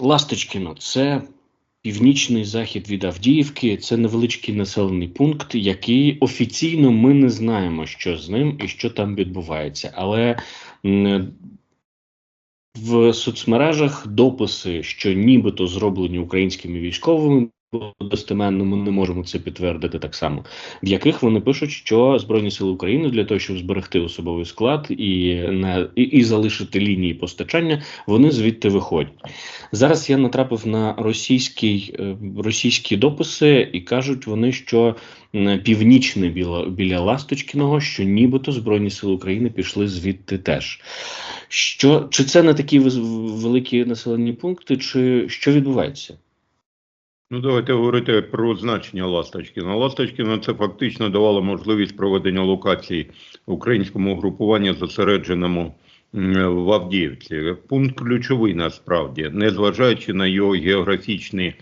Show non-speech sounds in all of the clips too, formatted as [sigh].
Ласточкіно це північний захід від Авдіївки. Це невеличкий населений пункт, який офіційно ми не знаємо, що з ним і що там відбувається. Але в соцмережах дописи, що нібито зроблені українськими військовими. Достеменно ми не можемо це підтвердити так само, в яких вони пишуть, що Збройні Сили України для того, щоб зберегти особовий склад і не і, і залишити лінії постачання, вони звідти виходять. Зараз я натрапив на російський, е, російські дописи, і кажуть вони, що північне біля, біля Ласточкіного, що нібито Збройні Сили України пішли звідти теж. Що чи це не такі великі населені пункти, чи що відбувається? Ну, давайте говорити про значення Ласточкіна. Ласточкіна це фактично давало можливість проведення локацій українському угрупуванню, зосередженому в Авдіївці. Пункт ключовий насправді, незважаючи на його географічні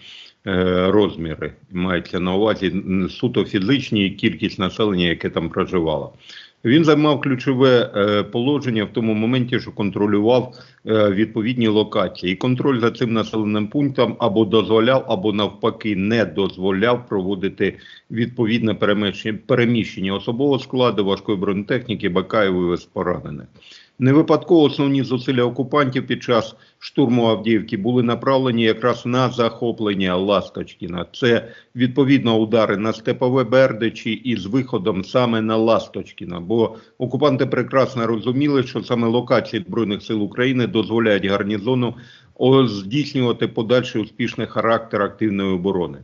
е, розміри, мається на увазі суто фізичні кількість населення, яке там проживало. Він займав ключове е, положення в тому моменті, що контролював е, відповідні локації. І контроль за цим населеним пунктом або дозволяв, або навпаки не дозволяв проводити відповідне переміщення, особового складу, важкої бронетехніки, і вивез поранених. Не випадково основні зусилля окупантів під час штурму Авдіївки були направлені якраз на захоплення Ласточкіна. Це відповідно удари на Степове Бердичі із виходом саме на Ласточкіна. Бо окупанти прекрасно розуміли, що саме локації Збройних сил України дозволяють гарнізону здійснювати подальший успішний характер активної оборони.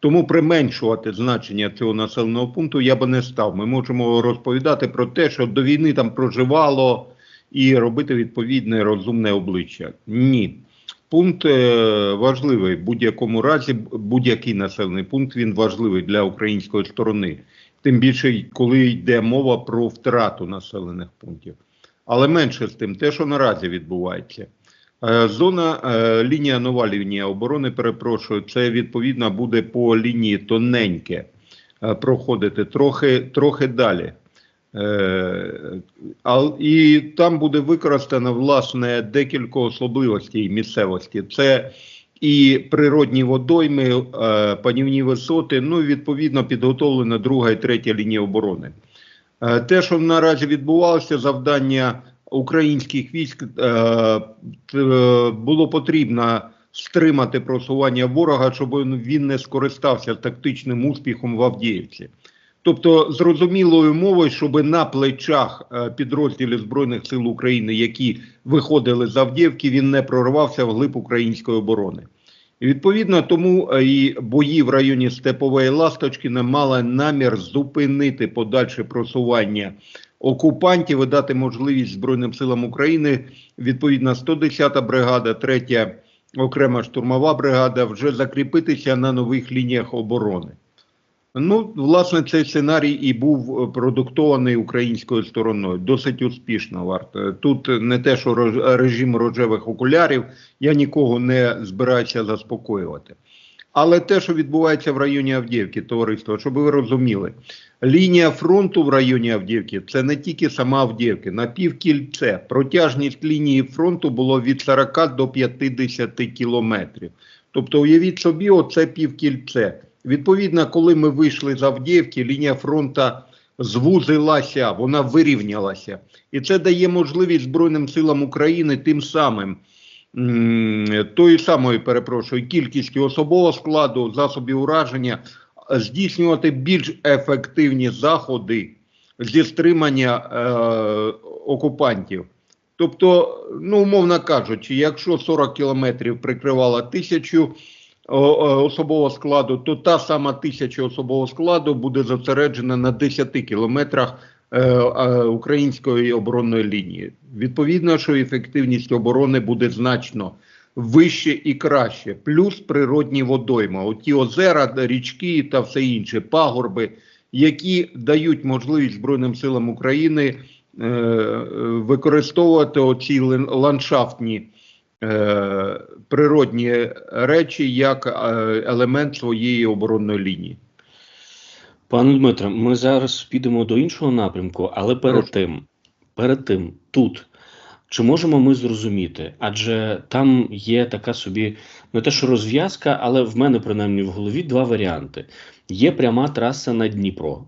Тому применшувати значення цього населеного пункту я би не став. Ми можемо розповідати про те, що до війни там проживало і робити відповідне розумне обличчя. Ні. Пункт е, важливий в будь-якому разі, будь-який населений пункт він важливий для української сторони, тим більше коли йде мова про втрату населених пунктів. Але менше з тим, те, що наразі відбувається. Е, Зона е, лінія нова лінія оборони, перепрошую, це відповідно буде по лінії тоненьке проходити трохи, трохи далі. Е, і там буде використано власне декілька особливостей місцевості. Це і природні водойми, е, панівні висоти, ну і відповідно підготовлена друга і третя лінія оборони. Е, те, що наразі відбувалося, завдання українських військ було потрібно стримати просування ворога, щоб він не скористався тактичним успіхом в Авдіївці. Тобто, зрозумілою мовою, щоб на плечах е, підрозділів Збройних сил України, які виходили з Авдіївки, він не прорвався вглиб української оборони. І відповідно тому е, і бої в районі Степової Ласточкіна мали намір зупинити подальше просування окупантів і дати можливість Збройним силам України відповідно 110-та бригада, 3-я окрема штурмова бригада вже закріпитися на нових лініях оборони. Ну, власне, цей сценарій і був е, продуктований українською стороною. Досить успішно варто. Тут не те, що режим рожевих окулярів, я нікого не збираюся заспокоювати. Але те, що відбувається в районі Авдіївки, товариство, щоб ви розуміли, лінія фронту в районі Авдіївки це не тільки сама Авдіївка, напівкільце. Протяжність лінії фронту було від 40 до 50 кілометрів. Тобто, уявіть собі, оце півкільце. Відповідно, коли ми вийшли з Авдіївки, лінія фронту звузилася, вона вирівнялася. І це дає можливість Збройним силам України тим самим тої самої, перепрошую, кількістю особового складу, засобів ураження е, здійснювати більш ефективні заходи зі стримання е, окупантів. Тобто, ну, умовно кажучи, якщо 40 кілометрів прикривала тисячу особового складу, то та сама тисяча особового складу буде зосереджена на 10 кілометрах е, е, української оборонної лінії. Відповідно, що ефективність оборони буде значно вище і краще, плюс природні водойми, оті озера, річки та все інше, пагорби, які дають можливість Збройним силам України е, використовувати оці ландшафтні природні речі як е, елемент своєї оборонної лінії. Пане Дмитре, ми зараз підемо до іншого напрямку, але перед Прошу. тим, перед тим, тут Чи можемо ми зрозуміти? Адже там є така собі не те, що розв'язка, але в мене принаймні в голові два варіанти: є пряма траса на Дніпро.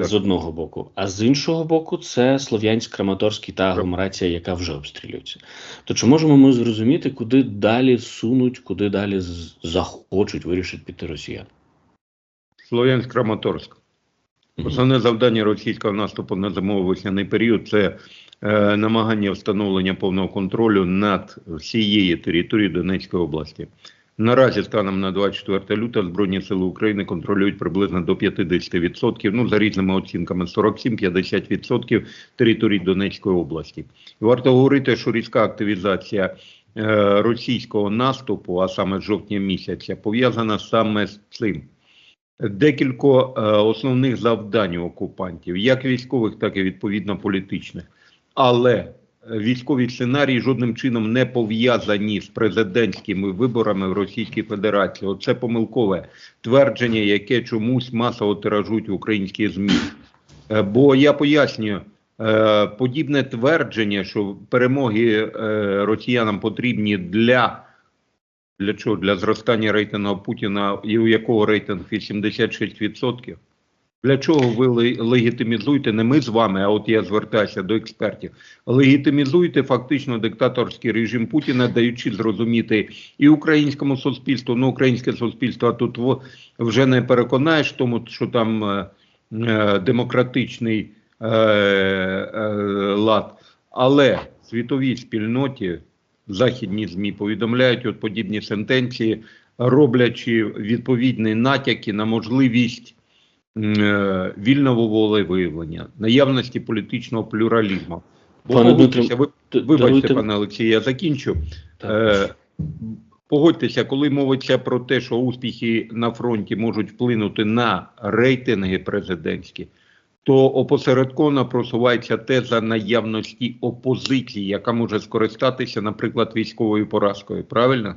Так. З одного боку, а з іншого боку, це Слов'янськ, Краматорський та агломерація, яка вже обстрілюється. То чи можемо ми зрозуміти, куди далі сунуть, куди далі захочуть, вирішить піти росіяни? Слов'янськ Краматорськ. Основне завдання російського наступу на зимово-весняний період це е, намагання встановлення повного контролю над всією територією Донецької області. Наразі, станом на 24 лютого, Збройні сили України контролюють приблизно до 50%, ну за різними оцінками 47-50% території Донецької області. Варто говорити, що різка активізація е, російського наступу, а саме з жовтня місяця, пов'язана саме з цим. Декілько е, основних завдань окупантів, як військових, так і відповідно політичних. Але військові сценарії жодним чином не пов'язані з президентськими виборами в Російській Федерації. Оце помилкове твердження, яке чомусь масово тиражують українські ЗМІ. Е, Бо я пояснюю, е, подібне твердження, що перемоги е, росіянам потрібні для для чого? Для зростання рейтингу Путіна, і у якого рейтинг 86%. Для чого ви ле- легітимізуєте, не ми з вами, а от я звертаюся до експертів, легітимізуєте фактично диктаторський режим Путіна, даючи зрозуміти і українському суспільству, ну українське суспільство, а тут вже не переконаєш тому, що там е, е, демократичний е, е, лад, але світовій спільноті західні ЗМІ повідомляють от подібні сентенції, роблячи відповідні натяки на можливість вільного волевиявлення, наявності політичного плюралізму. Пане погодьтеся, ви, вибачте, пане Олексій, я закінчу. Так. Е, Погодьтеся, коли мовиться про те, що успіхи на фронті можуть вплинути на рейтинги президентські, то опосередковано просувається теза наявності опозиції, яка може скористатися, наприклад, військовою поразкою. Правильно?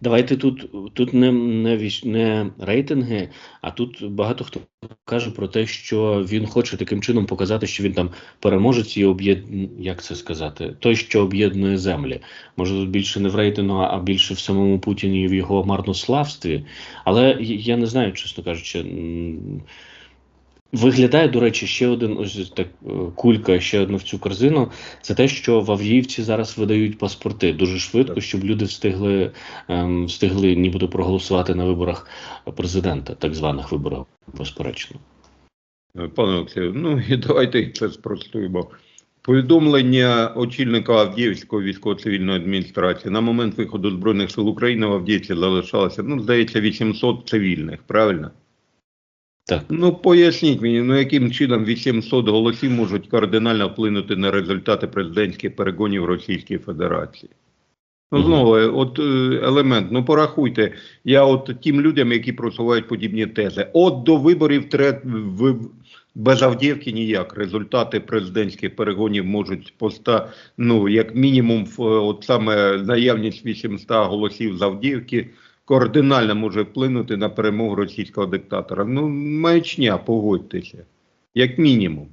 Давайте тут, тут не, не, не рейтинги, а тут багато хто каже про те, що він хоче таким чином показати, що він там переможець і об'єднує, як це сказати, той, що об'єднує землі. Може, тут більше не в рейтингу, а більше в самому Путіні і в його марнославстві. Але я не знаю, чесно кажучи. Виглядає, до речі, ще один ось так е, кулька, ще одну в цю корзину. Це те, що в Авдіївці зараз видають паспорти дуже швидко, щоб люди встигли ем, встигли нібито проголосувати на виборах президента, так званих виборах, безперечно. Е, Пане Олексію, ну і давайте це спростуємо. Повідомлення очільника Авдіївської військово-цивільної адміністрації на момент виходу Збройних сил України в Авдіївці залишалося, ну, здається, 800 цивільних, правильно? Так. Ну, поясніть мені, ну яким чином 800 голосів можуть кардинально вплинути на результати президентських перегонів Російської Федерації? Ну, знову, от е, елемент, ну порахуйте, я от тим людям, які просувають подібні тези. От до виборів тре, в, без Авдіївки ніяк. Результати президентських перегонів можуть поста, ну, як мінімум, от саме наявність 800 голосів з Авдіївки кардинально може вплинути на перемогу російського диктатора. Ну, маячня, погодьтеся, як мінімум.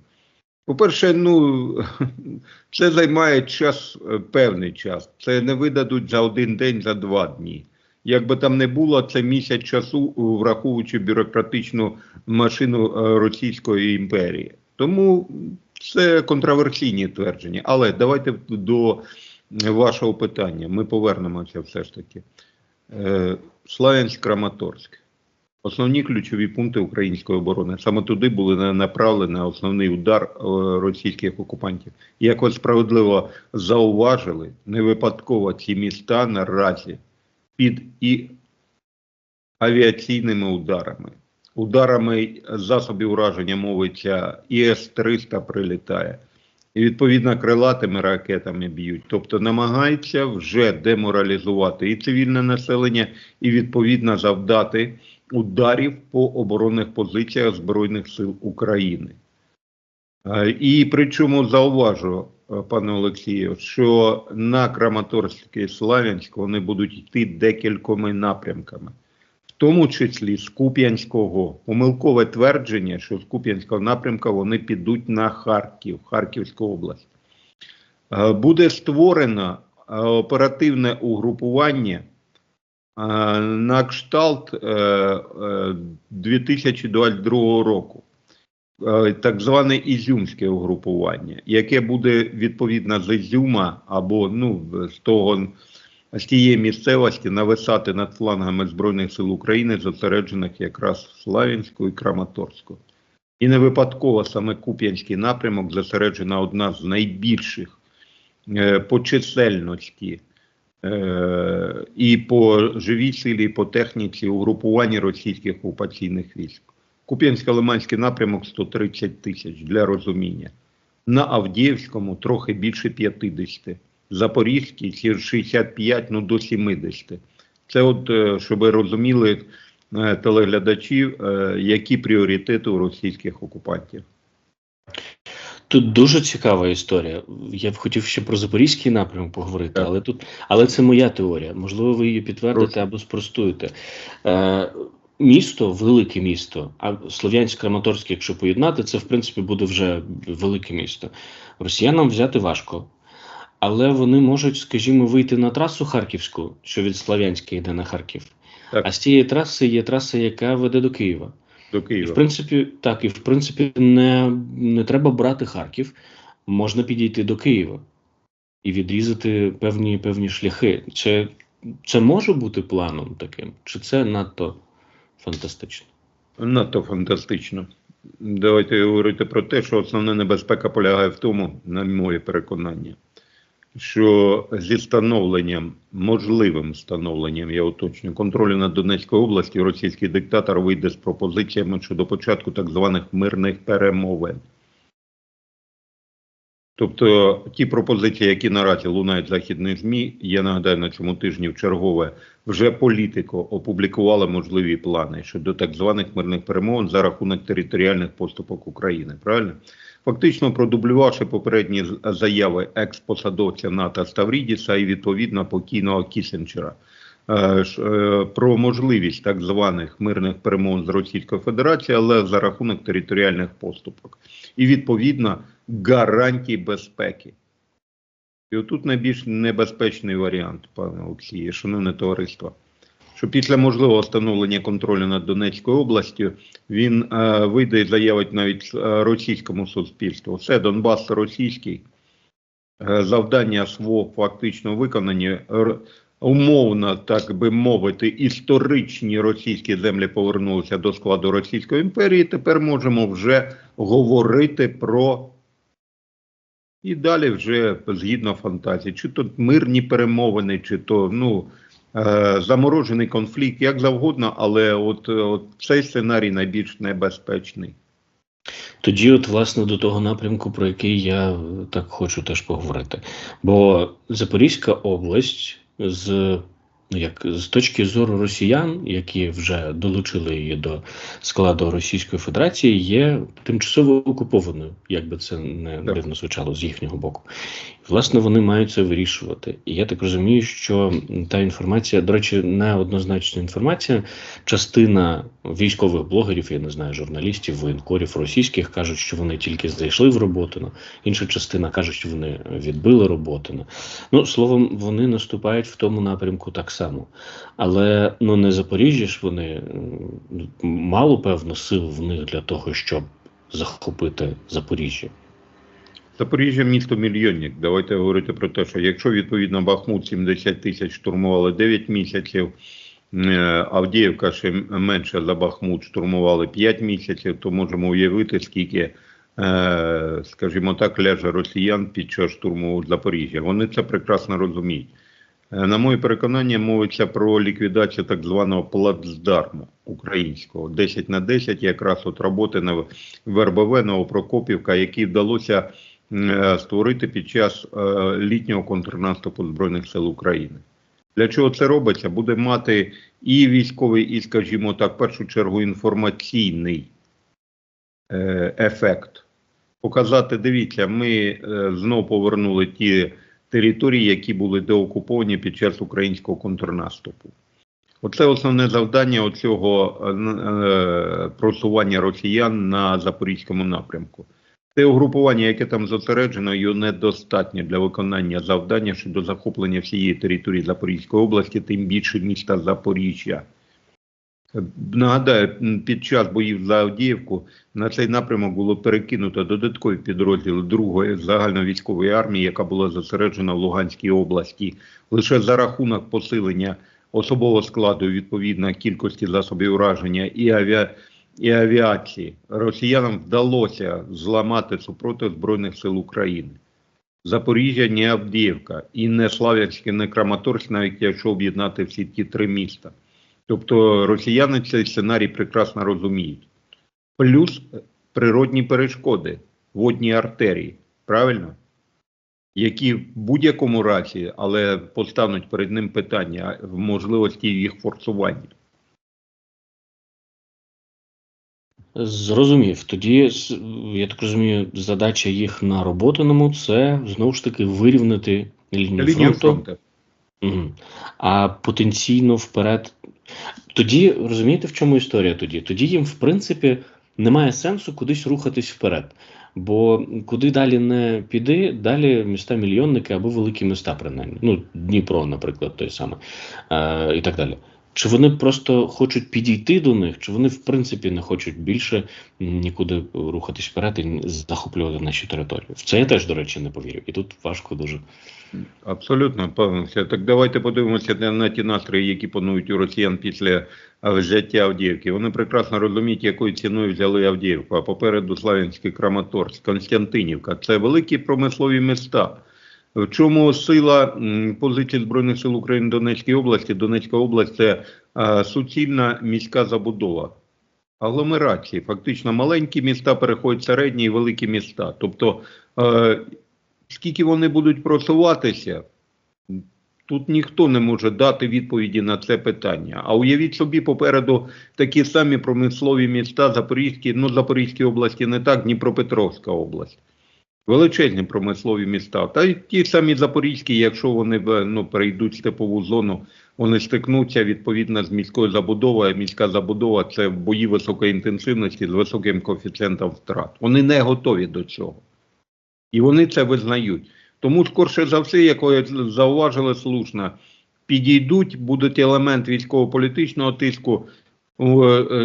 По-перше, ну [laughs] це займає час, е, певний час. Це не видадуть за один день, за два дні. Як би там не було, це місяць часу, враховуючи бюрократичну машину е, Російської імперії. Тому це контроверсійні твердження. Але давайте до вашого питання. Ми повернемося все ж таки. Е, Славянськ Краматорськ. Основні ключові пункти української оборони. Саме туди були на- направлені основний удар е, російських окупантів. Як ви справедливо зауважили, не випадково ці міста наразі під і авіаційними ударами. Ударами засобів ураження мовиться ІС-300 прилітає. І відповідно крилатими ракетами б'ють. Тобто намагаються вже деморалізувати і цивільне населення, і відповідно завдати ударів по оборонних позиціях Збройних сил України. Е, І причому зауважу, е, пане Олексію, що на Краматорськ і Славянськ вони будуть йти декількома напрямками, тому числі з Куп'янського. Помилкове твердження, що з Куп'янського напрямка вони підуть на Харків, Харківську область. Е, Буде створено е, оперативне угрупування е, на кшталт е, е, 2022 року. Так зване ізюмське угрупування, яке буде відповідно з Ізюма або ну, з того з тієї місцевості нависати над флангами Збройних сил України, зосереджених якраз в Славянську і Краматорську. І не випадково саме Куп'янський напрямок зосереджена одна з найбільших е, по чисельності е, і по живій силі, і по техніці угрупувань російських окупаційних військ. Куп'янсько-Лиманський напрямок 130 тисяч для розуміння. На Авдіївському трохи більше 50. Запорізький ці 65 ну, до 70. Це от, е, щоб ви розуміли е, телеглядачі, е, які пріоритети у російських окупантів. Тут дуже цікава історія. Я б хотів ще про запорізький напрямок поговорити, Так. але тут, але це моя теорія. Можливо, ви її підтвердите Прошу. або спростуєте. Е, місто, велике місто, а Слов'янськ Краматорськ, якщо поєднати, це в принципі буде вже велике місто. Росіянам взяти важко, але вони можуть, скажімо, вийти на трасу Харківську, що від Слов'янська йде на Харків. Так. А з цієї траси є траса, яка веде до Києва. До І в принципі, так, і в принципі, не, не треба брати Харків, можна підійти до Києва і відрізати певні, певні шляхи. Це, це може бути планом таким, чи це надто фантастично? Надто фантастично. Давайте говорити про те, що основна небезпека полягає в тому, на моє переконання, що зі становленням, можливим встановленням, я уточню, контролю над Донецькою областю російський диктатор вийде з пропозиціями щодо початку так званих мирних перемовин. Тобто ті пропозиції, які наразі лунають в західних ЗМІ, я нагадаю, на цьому тижні в чергове вже політико опублікували можливі плани щодо так званих мирних перемовин за рахунок територіальних поступок України. Правильно? Фактично продублювавши попередні заяви екс-посадовця НАТО Ставрідіса і відповідно покійного Кісенчера е, е, про можливість так званих мирних перемовин з Російською Федерацією, але за рахунок територіальних поступок. І відповідно гарантій безпеки. І отут найбільш небезпечний варіант, пане Олексію, шановне товариство, що після можливого встановлення контролю над Донецькою областю він е, вийде і заявить навіть е, російському суспільству. Все, Донбас російський, е, завдання свого фактично виконані. Умовно, так би мовити, історичні російські землі повернулися до складу Російської імперії. Тепер можемо вже говорити про і далі вже згідно фантазії, чи то мирні перемовини, чи то ну, заморожений конфлікт, як завгодно, але от, от цей сценарій найбільш небезпечний. Тоді, от, власне, до того напрямку, про який я е, так хочу теж поговорити. Бо Запорізька область з, ну, як, з точки зору росіян, які вже долучили її до складу Російської Федерації, є тимчасово окупованою, як би це не дивно звучало з їхнього боку. Власне, вони мають це вирішувати. І я так розумію, що та інформація, до речі, неоднозначна інформація. Частина військових блогерів, я не знаю, журналістів, воєнкорів російських кажуть, що вони тільки зайшли в Роботино. Інша частина каже, що вони відбили Роботино. Ну, словом, вони наступають в тому напрямку так само. Але ну не Запоріжжя ж вони мало певно сил в них для того, щоб захопити Запоріжжя. Запоріжжя місто мільйонник. Давайте говорити про те, що якщо відповідно Бахмут 70 тисяч штурмували 9 місяців, е, Авдіївка ще менше за Бахмут штурмували 5 місяців, то можемо уявити, скільки, е, скажімо так, ляже росіян під час штурму Запоріжжя. Вони це прекрасно розуміють. Е, На моє переконання, мовиться про ліквідацію так званого плацдарму українського 10 на 10, якраз от роботи на ВРБВ Новопрокопівка, які вдалося створити під час е, літнього контрнаступу Збройних сил України. Для чого це робиться? Буде мати і військовий, і, скажімо так, в першу чергу інформаційний е, ефект. Показати, дивіться, ми е, знов повернули ті території, які були деокуповані під час українського контрнаступу. Оце основне завдання е, е, просування росіян на запорізькому напрямку. Те угрупування, яке там зосереджено, його недостатньо для виконання завдання щодо захоплення всієї території Запорізької області, тим більше міста Запоріжжя. Нагадаю, під час боїв за Авдіївку на цей напрямок було перекинуто додаткові підрозділи другої загальновійськової армії, яка була зосереджена в Луганській області. Лише за рахунок посилення особового складу відповідно кількості засобів ураження і авіа і авіації росіянам вдалося зламати супротив Збройних сил України. Запоріжжя, не Авдіївка і не Славянське, не Краматорськ, навіть якщо об'єднати всі ті три міста. Тобто росіяни цей сценарій прекрасно розуміють. Плюс е, природні перешкоди, водні артерії, правильно? Які в будь-якому разі, але поставнуть перед ним питання в можливості їх форсування. Зрозумів. Тоді, я так розумію, задача їх на роботаному це знову ж таки вирівняти лінію Лінія фронту. фронту. Угу. А потенційно вперед. Тоді розумієте, в чому історія тоді? Тоді їм, в принципі, немає сенсу кудись рухатись вперед. Бо куди далі не піди, далі міста мільйонники або великі міста, принаймні. Ну, Дніпро, наприклад, той самий, е, і так далі. Чи вони просто хочуть підійти до них, чи вони, в принципі, не хочуть більше нікуди рухатись вперед і захоплювати наші території? В це я теж, до речі, не повірю. І тут важко дуже. Абсолютно, пане Так давайте подивимося на, ті настрої, які панують у росіян після взяття Авдіївки. Вони прекрасно розуміють, якою ціною взяли Авдіївку. А попереду Славянський Краматорськ, Константинівка. Це великі промислові міста. В чому сила позиції Збройних сил України в Донецькій області? Донецька область це суцільна міська забудова. Агломерації, фактично маленькі міста переходять середні і великі міста. Тобто, е, скільки вони будуть просуватися, тут ніхто не може дати відповіді на це питання. А уявіть собі, попереду такі самі промислові міста Запорізькі, ну Запорізькій області не так, Дніпропетровська область. Величезні промислові міста. Та й ті самі Запорізькі, якщо вони ну, перейдуть степову зону, вони стикнуться відповідно з міською забудовою. Міська забудова це бої високої інтенсивності з високим коефіцієнтом втрат. Вони не готові до цього. І вони це визнають. Тому, скорше за все, як ви зауважили слушно, підійдуть, будуть елемент військово-політичного тиску, е,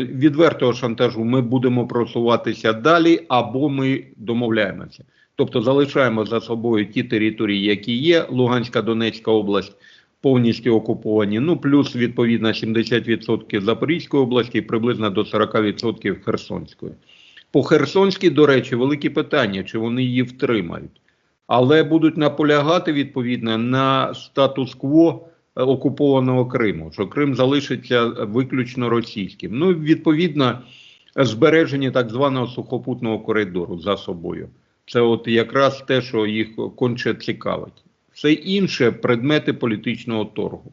відвертого шантажу. Ми будемо просуватися далі, або ми домовляємося. Тобто залишаємо за собою ті території, які є. Луганська, Донецька область повністю окуповані. Ну плюс відповідно 70% Запорізької області, і приблизно до 40% Херсонської. По Херсонській, до речі, великі питання, чи вони її втримають. Але будуть наполягати відповідно на статус-кво е, окупованого Криму, що Крим залишиться виключно російським. Ну, відповідно, збереження так званого сухопутного коридору за собою. Це от якраз те, що їх конче цікавить. Все інше предмети політичного торгу.